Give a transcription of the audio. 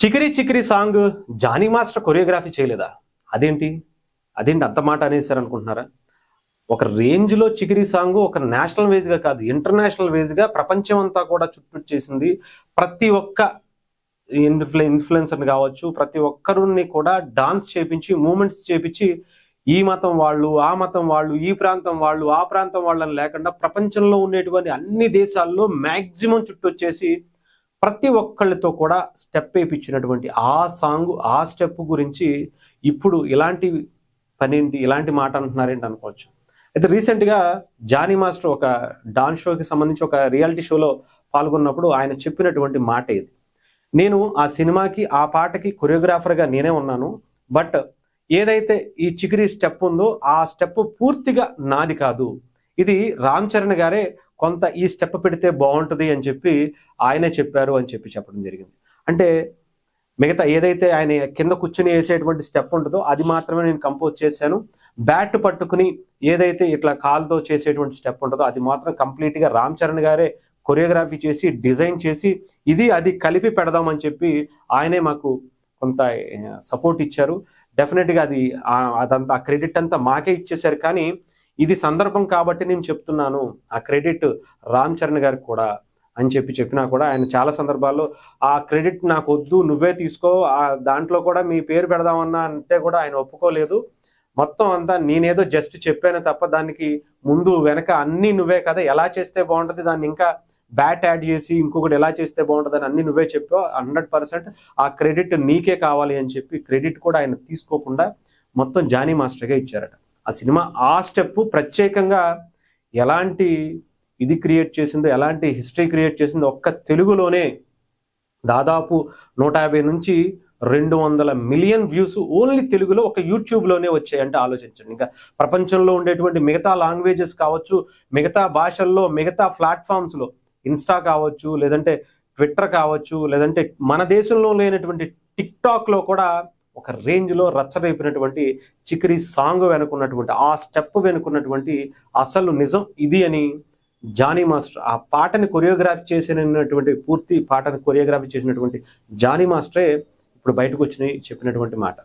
Chikiri Chikiri song Jani master choreography చేయలేదా? అదేంటి? అదేంటి అంత మాట అనేసారు అనుకుంటున్నారా ఒక రేంజ్లో చికిరి సాంగ్ ఒక నేషనల్ వేజ్గా కాదు ఇంటర్నేషనల్ వేజ్గా ప్రపంచం అంతా కూడా చుట్టూ చేసింది ప్రతి ఒక్క ఇన్ఫ్లు ఇన్ఫ్లుయెన్సర్ని కావచ్చు ప్రతి ఒక్కరిని కూడా డాన్స్ చేపించి మూమెంట్స్ చేపించి ఈ మతం వాళ్ళు ఆ మతం వాళ్ళు ఈ ప్రాంతం వాళ్ళు ఆ ప్రాంతం వాళ్ళని లేకుండా ప్రపంచంలో ఉండేటువంటి అన్ని దేశాల్లో మ్యాక్సిమం చుట్టూ వచ్చేసి ప్రతి ఒక్కళ్ళతో కూడా స్టెప్ వేయించినటువంటి ఆ సాంగ్ ఆ స్టెప్ గురించి ఇప్పుడు ఇలాంటి పనేంటి ఇలాంటి మాట అంటున్నారేంటి అనుకోవచ్చు. అయితే రీసెంట్గా జానీ మాస్టర్ ఒక డాన్స్ షోకి సంబంధించి ఒక రియాలిటీ షోలో పాల్గొన్నప్పుడు ఆయన చెప్పినటువంటి మాట ఇది. నేను ఆ సినిమాకి ఆ పాటకి కొరియోగ్రాఫర్గా నేనే ఉన్నాను బట్ ఏదైతే ఈ చికిరి స్టెప్ ఉందో ఆ స్టెప్ పూర్తిగా నాది కాదు. ఇది రామ్ చరణ్ గారే కొంత ఈ స్టెప్ పెడితే బాగుంటుంది అని చెప్పి ఆయనే చెప్పారు అని చెప్పి చెప్పడం జరిగింది. అంటే మిగతా ఏదైతే ఆయన కింద కూర్చుని వేసేటువంటి స్టెప్ ఉంటుందో అది మాత్రమే నేను కంపోజ్ చేశాను. బ్యాట్ పట్టుకుని ఏదైతే ఇట్లా కాల్తో చేసేటువంటి స్టెప్ ఉంటుందో అది మాత్రం కంప్లీట్గా రామ్ చరణ్ గారే కొరియోగ్రఫీ చేసి డిజైన్ చేసి ఇది అది కలిపి పెడదామని చెప్పి ఆయనే మాకు కొంత సపోర్ట్ ఇచ్చారు. డెఫినెట్గా అది అదంతా ఆ క్రెడిట్ అంతా మాకే ఇచ్చేశారు. కానీ ఇది సందర్భం కాబట్టి నేను చెప్తున్నాను ఆ క్రెడిట్ రామ్ చరణ్ గారికి కూడా అని చెప్పి చెప్పినా కూడా ఆయన చాలా సందర్భాల్లో ఆ క్రెడిట్ నాకు వద్దు నువ్వే తీసుకో ఆ దాంట్లో కూడా మీ పేరు పెడదామన్నా అంటే కూడా ఆయన ఒప్పుకోలేదు. మొత్తం అంతా నేనేదో జస్ట్ చెప్పాను తప్ప దానికి ముందు వెనక అన్ని నువ్వే కదా ఎలా చేస్తే బాగుంటుంది దాన్ని ఇంకా బ్యాట్ యాడ్ చేసి ఇంకొకటి ఎలా చేస్తే బాగుంటుంది అని అన్ని నువ్వే చెప్పావు. హండ్రెడ్ పర్సెంట్ ఆ క్రెడిట్ నీకే కావాలి అని చెప్పి క్రెడిట్ కూడా ఆయన తీసుకోకుండా మొత్తం జానీ మాస్టర్గా ఇచ్చారట. ఆ సినిమా ఆ స్టెప్ ప్రత్యేకంగా ఎలాంటి ఇది క్రియేట్ చేసిందో ఎలాంటి హిస్టరీ క్రియేట్ చేసిందో ఒక్క తెలుగులోనే దాదాపు నూట యాభై నుంచి రెండు వందల మిలియన్ వ్యూస్ ఓన్లీ తెలుగులో ఒక యూట్యూబ్లోనే వచ్చాయంటే ఆలోచించండి. ఇంకా ప్రపంచంలో ఉండేటువంటి మిగతా లాంగ్వేజెస్ కావచ్చు మిగతా భాషల్లో మిగతా ప్లాట్ఫామ్స్లో ఇన్స్టా కావచ్చు లేదంటే ట్విట్టర్ కావచ్చు లేదంటే మన దేశంలో లేనటువంటి టిక్ టాక్లో కూడా ఒక రేంజ్లో రచ్చరేపినటువంటి చికిరి సాంగ్ వెనుకున్నటువంటి ఆ స్టెప్ వెనుకున్నటువంటి అసలు నిజం ఇది అని జానీ మాస్టర్ ఆ పాటని కొరియోగ్రాఫీ చేసినటువంటి పూర్తి పాటని కొరియోగ్రాఫీ చేసినటువంటి జానీ మాస్టరే ఇప్పుడు బయటకు వచ్చినాయి చెప్పినటువంటి మాట.